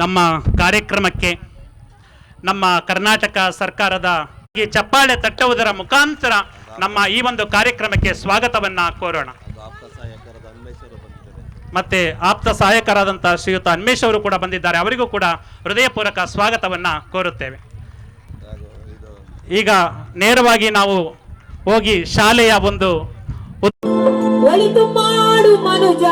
ನಮ್ಮ ಕಾರ್ಯಕ್ರಮಕ್ಕೆ ನಮ್ಮ ಕರ್ನಾಟಕ ಸರ್ಕಾರದ ಈ ಚಪ್ಪಾಳೆ ತಟ್ಟುವುದರ ಮುಖಾಂತರ ನಮ್ಮ ಈ ಒಂದು ಕಾರ್ಯಕ್ರಮಕ್ಕೆ ಸ್ವಾಗತವನ್ನ ಕೋರೋಣ. ಮತ್ತೆ ಆಪ್ತ ಸಹಾಯಕರಾದಂತಹ ಶ್ರೀಯುತ ಅನ್ಮೇಶ್ ಅವರು ಕೂಡ ಬಂದಿದ್ದಾರೆ. ಅವರಿಗೂ ಕೂಡ ಹೃದಯಪೂರ್ವಕ ಸ್ವಾಗತವನ್ನ ಕೋರುತ್ತೇವೆ. ಈಗ ನೇರವಾಗಿ ನಾವು ಹೋಗಿ ಶಾಲೆಯ ಒಂದು ಒಳಿತು ಮಾಡು ಮನುಜ.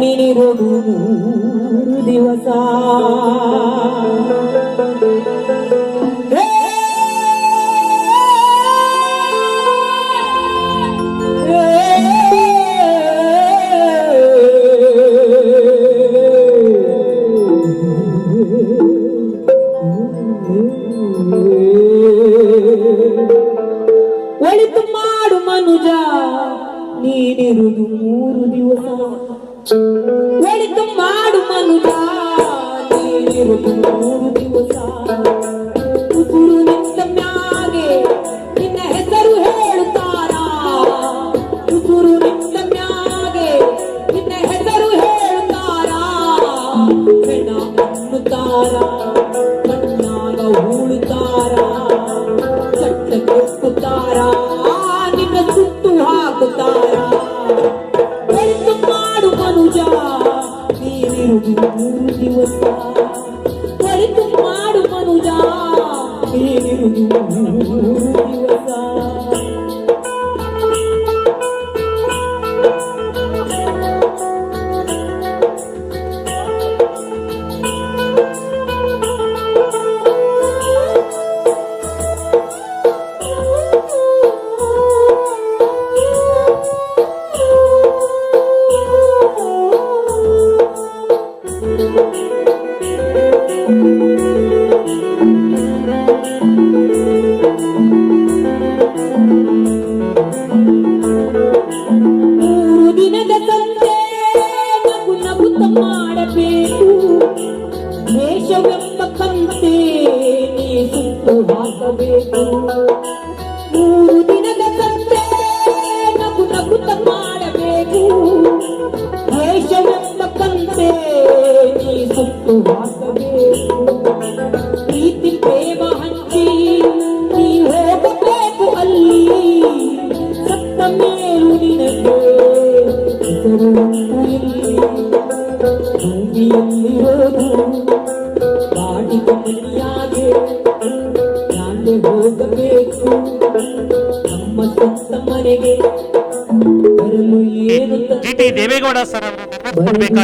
ನೀನಿರೋದು ಮೂರು ದಿವಸ.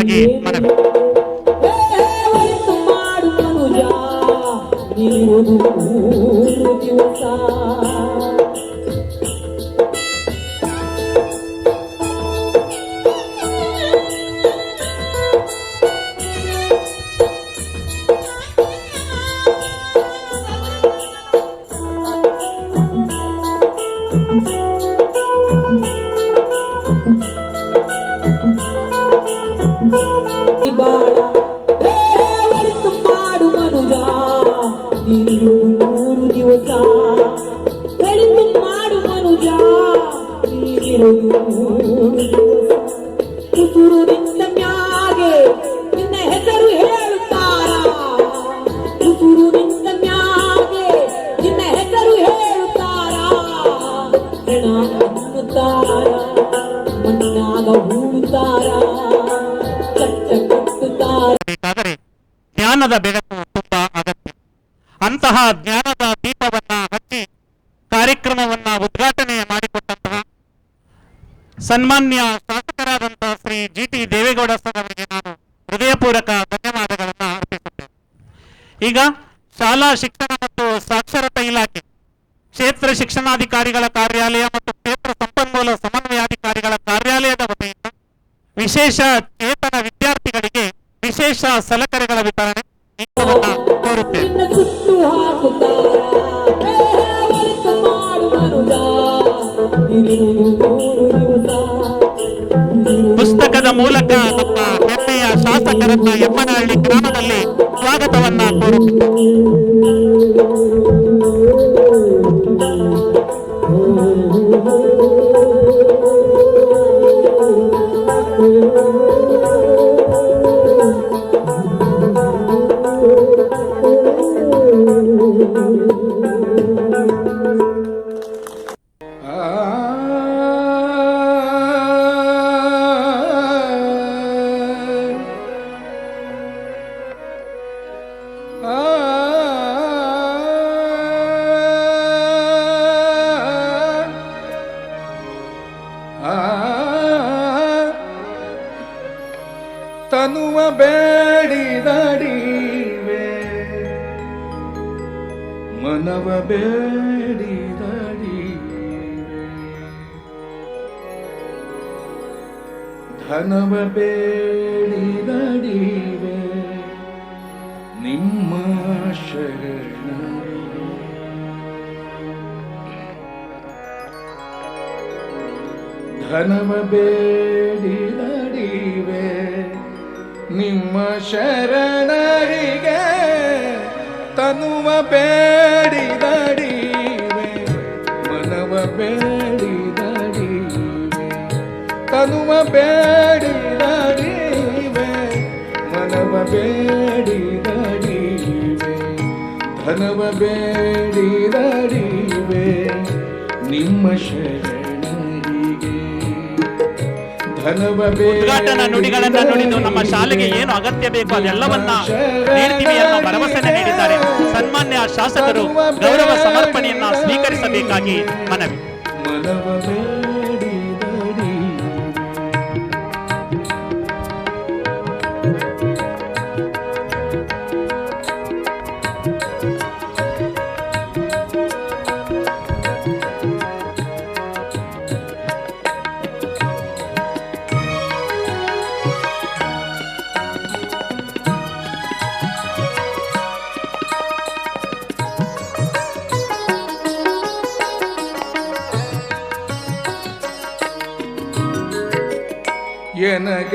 ನೆರವೇರಿಸಬೇಕಾಗಿ ಮನವಿ ಒಳಿತು ಸನ್ಮಾನ್ಯ ಶಾಸಕರಾದಂತಹ Shri G T Deve Gowda sir ನಾನು ಹೃದಯಪೂರ್ವಕ ಧನ್ಯವಾದಗಳನ್ನು ಅರ್ಪಿಸುತ್ತೇನೆ. ಈಗ ಶಾಲಾ ಶಿಕ್ಷಣ ಮತ್ತು ಸಾಕ್ಷರತಾ ಇಲಾಖೆ, ಕ್ಷೇತ್ರ ಶಿಕ್ಷಣಾಧಿಕಾರಿಗಳ ಕಾರ್ಯಾಲಯ ಮತ್ತು ಕ್ಷೇತ್ರ ಸಂಪನ್ಮೂಲ ಸಮನ್ವಯಾಧಿಕಾರಿಗಳ ಕಾರ್ಯಾಲಯದ ವತಿಯಿಂದ ವಿಶೇಷ ಚೇತನ ವಿದ್ಯಾರ್ಥಿಗಳಿಗೆ ವಿಶೇಷ ಸಲಕರಣೆಗಳ ವಿತರಣೆ. ಮೂಲಕ ನಮ್ಮ ಹೆಮ್ಮೆಯ ಶಾಸಕರನ್ನ ಎಮ್ಮನಹಳ್ಳಿ ಗ್ರಾಮದಲ್ಲಿ ಸ್ವಾಗತವನ್ನ ಕೋರುತ್ತೇವೆ ಮನವ ಬೇಡಿದಡಿ ಧನವ ಬೇಡಿದಡಿವೆ ನಿಮ್ಮ ಶರಣ. ಧನವ ಬೇಡಿದಡಿವೆ ನಿಮ್ಮ ಶರಣರಿಗೆ ತನುವ ಬೇಡಿದಡಿವೆ ತನುವ ಬೇಡಿದಡಿವೆ ಮನವ ಧನವ ನಿಮ್ಮ ಶರಣರಿಗೆ. ಧನವ ಉದ್ಘಾಟನಾ ನುಡಿಗಳನ್ನು ನುಡಿದು ನಮ್ಮ ಶಾಲೆಗೆ ಏನು ಅಗತ್ಯ ಬೇಕು ಅದೆಲ್ಲವನ್ನ ನೀಡ್ತೀವಿ ಅನ್ನೋ ಭರವಸೆನ ನೀಡಿದ್ದಾರೆ. ಸನ್ಮಾನ್ಯ ಶಾಸಕರು ಗೌರವ ಸಮರ್ಪಣೆಯನ್ನ ಸ್ವೀಕರಿಸಬೇಕಾಗಿ ಮನವಿ. ಮನವ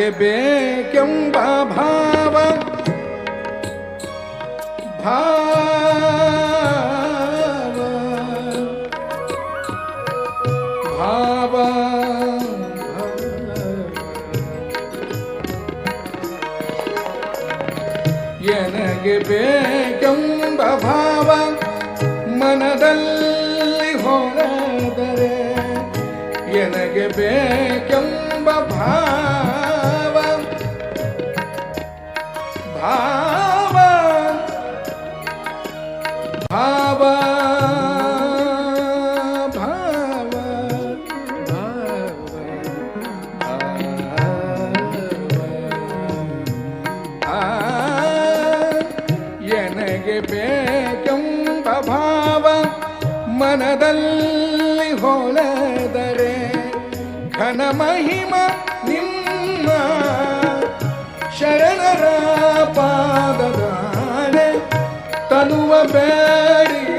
ಬೇಕೆಂಬ ಭಾವ. ಭಾವ. ಭಾವ. ಎನಗೆ ಬೇಕೆಂಬ ಭಾವ ಮನದಲ್ಲಿ ಹೊರದರೆ ಎನಗೆ ಬೇಕೆಂಬ ಭಾವ ಮನದಲ್ಲಿ ಹೊಳೆದರೆ ಘನ ಮಹಿಮ ತನುವ ಬೇಡಿದಡಿವೆ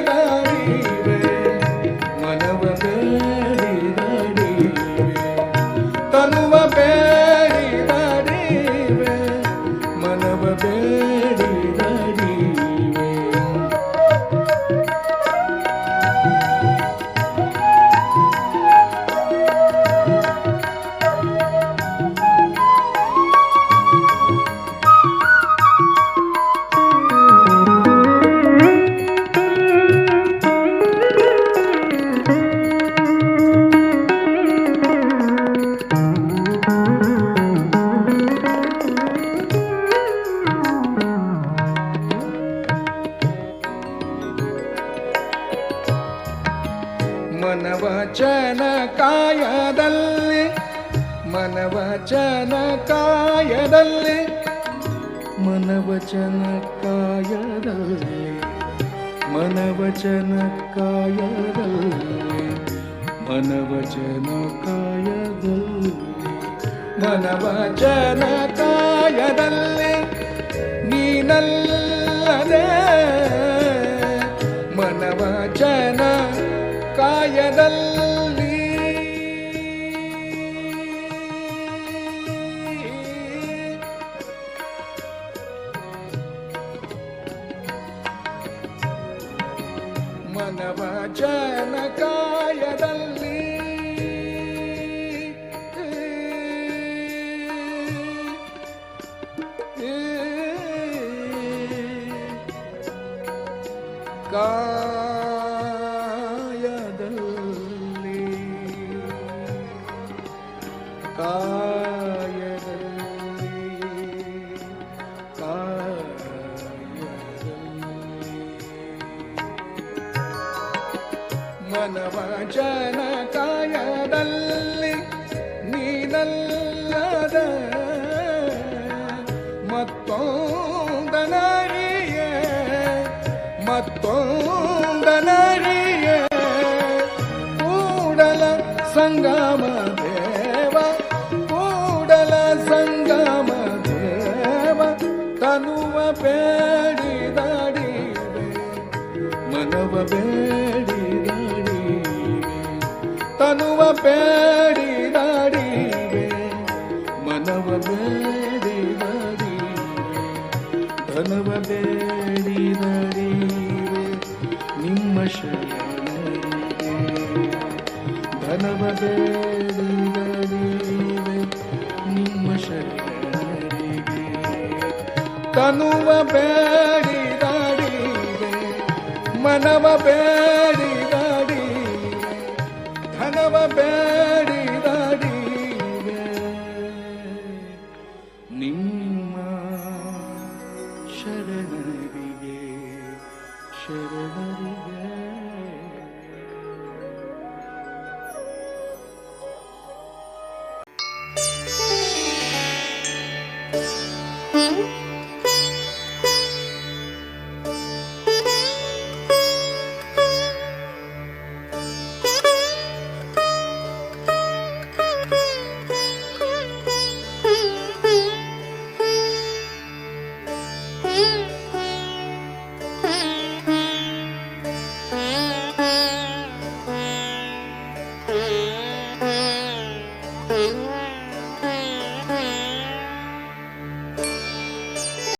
ಮನವಚನ ಕಾಯದಲ್ಲಿ ಮನವಚನ ಕಾಯದಲ್ಲಿ ಮನವಚನ ನೀನಲ್ಲದೆ ಕಾಯದಲ್ಲಿ. ಕಾಯದಲ್ಲಿ. ಕಾಯದಲ್ಲಿ ಮನವಚನ ಕಾಯದಲ್ಲಿ ನೀನಲ್ಲದ ಮತ್ತೊಂದನರಿಯ ಕೂಡಲ ಸಂಗಮ ದೇವ ಕೂಡಲ ಸಂಗಮ ದೇವ ತನುವ ಬೇಡಿದಡಿವೆ ಮನವ ಬೇಡಿದಡಿವೆ ತನುವ ಬೇಡ ಶರಣವ ಬೇಡಿದರಿವೆ ನಿಮ್ಮ ಶರಣರಿಗೆ ಬೇಡಿ ಬೇಡಿದರಿವೆ ಮನವ ಬೇಡಿದರಿವೆ ಧನವ ಬೇಡಿದರಿವೆ ನಿಮ್ಮ ಶರಣರಿಗೆ ಶರಣರಿಗೆ